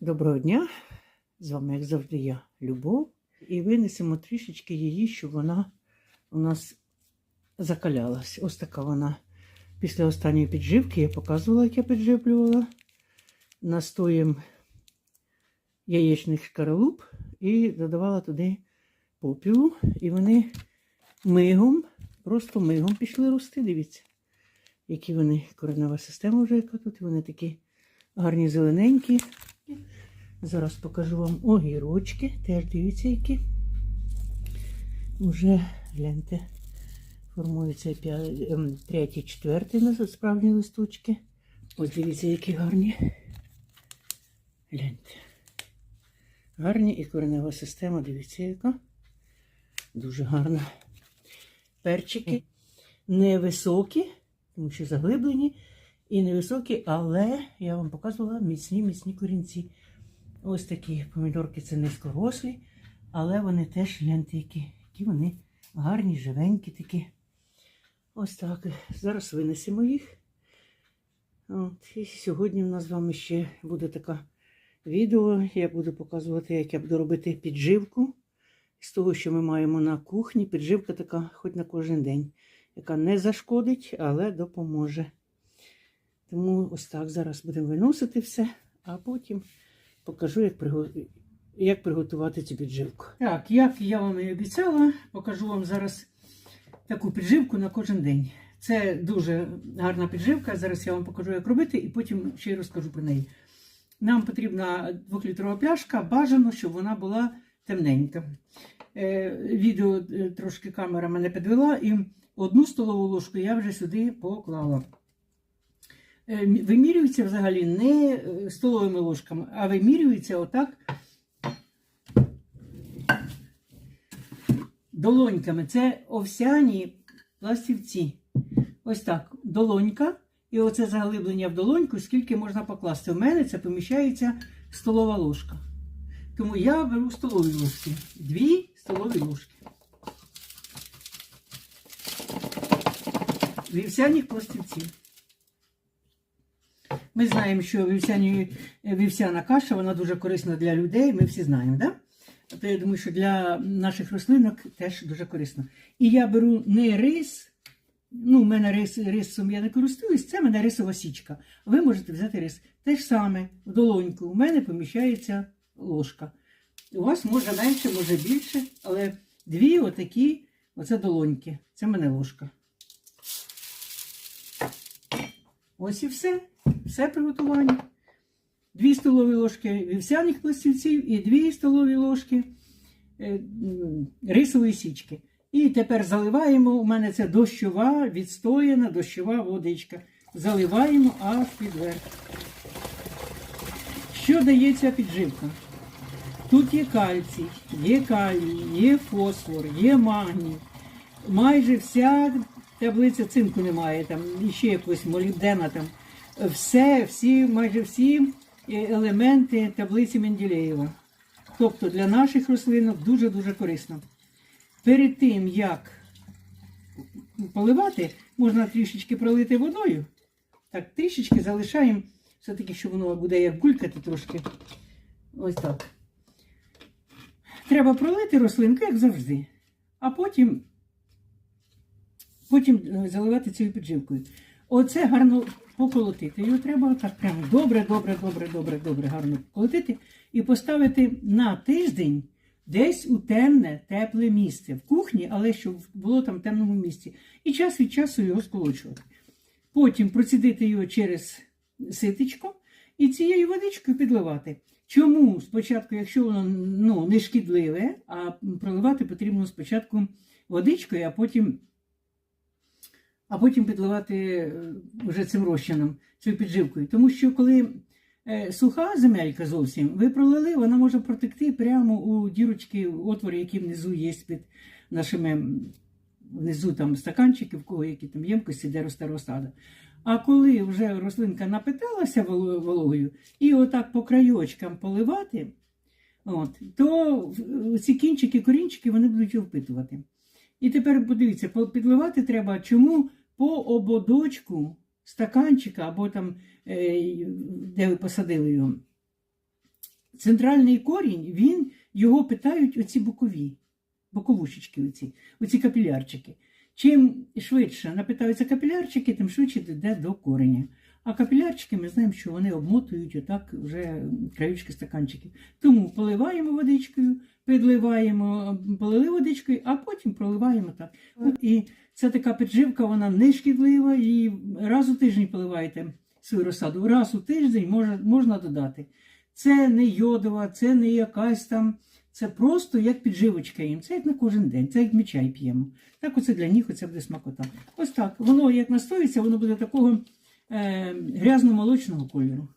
Доброго дня! З вами, як завжди, я Любов. І винесемо трішечки її, щоб вона у нас закалялась. Ось така вона. Після останньої підживки я показувала, як я підживлювала. Настоєм яєчних шкаралуп і додавала туди попілу. І вони мигом, просто мигом пішли рости. Дивіться, які вони коренева система вже яка тут. Вони такі гарні зелененькі. Зараз покажу вам огірочки. Теж дивіться, які. Уже гляньте, формуються ем, третій, четвертий справжні листочки. Ось дивіться, які гарні. Гляньте. Гарні і коренева система, дивіться, яка. Дуже гарна. Перчики невисокі, тому що заглиблені, і невисокі, але я вам показувала міцні, міцні корінці. Ось такі помідорки це низькорослі, але вони теж гляньте, які, вони гарні, живенькі такі. Ось так. Зараз винесемо їх. От, і сьогодні в нас з вами ще буде таке відео. Я буду показувати, як я буду робити підживку з того, що ми маємо на кухні. Підживка така, хоч на кожен день, яка не зашкодить, але допоможе. Тому ось так зараз будемо виносити все, а потім покажу, як, приго... як приготувати цю підживку. Так, як я вам і обіцяла, покажу вам зараз таку підживку на кожен день. Це дуже гарна підживка. Зараз я вам покажу, як робити, і потім ще розкажу про неї. Нам потрібна двохлітрова пляшка, бажано, щоб вона була темненька. Е, відео е, трошки камера мене підвела, і одну столову ложку я вже сюди поклала. Е, Вимірюється взагалі не е, столовими ложками, а вимірюється отак долоньками. Це овсяні пластівці. Ось так, долонька. І оце заглиблення в долоньку, скільки можна покласти. У мене це поміщається столова ложка. Тому я беру столові ложки. Дві столові ложки. Вівсяних пластівців. Ми знаємо, що вівсяні, вівсяна каша вона дуже корисна для людей, ми всі знаємо, да? То я думаю, що для наших рослинок теж дуже корисно. І я беру не рис, ну, у мене рис, рисом я не користуюсь, це в мене рисова січка. Ви можете взяти рис. Те ж саме, в долоньку. У мене поміщається ложка. У вас може менше, може більше, але дві отакі, оце долоньки. Це в мене ложка. Ось і все. Все приготування. Дві столові ложки вівсяних пластівців і дві столові ложки е, рисової січки. І тепер заливаємо. У мене це дощова, відстояна дощова водичка. Заливаємо аж під верх. Що дає ця підживка? Тут є кальцій, є калій, є фосфор, є магній. Майже вся таблиця цинку немає, там ще якось молібдена там. Все, всі, майже всі е, елементи таблиці Менделєєва. Тобто для наших рослинок дуже-дуже корисно. Перед тим, як поливати, можна трішечки пролити водою. Так, трішечки залишаємо, все-таки, щоб воно буде як булькати трошки. Ось так. Треба пролити рослинку, як завжди. А потім, потім е, заливати цією підживкою. Оце гарно поколотити. Його треба так прямо добре, добре, добре, добре, добре, гарно поколотити і поставити на тиждень десь у темне, тепле місце в кухні, але щоб було там в темному місці. І час від часу його сколочувати. Потім процідити його через ситечко і цією водичкою підливати. Чому спочатку, якщо воно ну, не шкідливе, а проливати потрібно спочатку водичкою, а потім а потім підливати е, вже цим розчином, цією підживкою. Тому що коли е, суха земелька зовсім, ви пролили, вона може протекти прямо у дірочки, отвори, які внизу є під нашими внизу там стаканчики, в кого які там ємкості, де росте розсада. А коли вже рослинка напиталася вологою, і отак по краєчкам поливати, от, то ці кінчики, корінчики вони будуть його впитувати. І тепер подивіться, підливати треба чому по ободочку стаканчика або там, е, де ви посадили його, центральний корінь, він, його питають оці бокові, боковушечки, оці, оці капілярчики. Чим швидше напитаються капілярчики, тим швидше йде до кореня. А капілярчики ми знаємо, що вони обмотують отак вже краючки стаканчиків. Тому поливаємо водичкою, підливаємо, полили водичкою, а потім проливаємо так. От, і ця така підживка, вона не шкідлива, і раз у тиждень поливаєте свою розсаду. Раз у тиждень можна, можна додати. Це не йодова, це не якась там. Це просто як підживочка їм. Це як на кожен день, це як ми чай п'ємо. Так оце для них оце буде смакота. Ось так. Воно як настоїться, воно буде такого грязно-молочного кольору.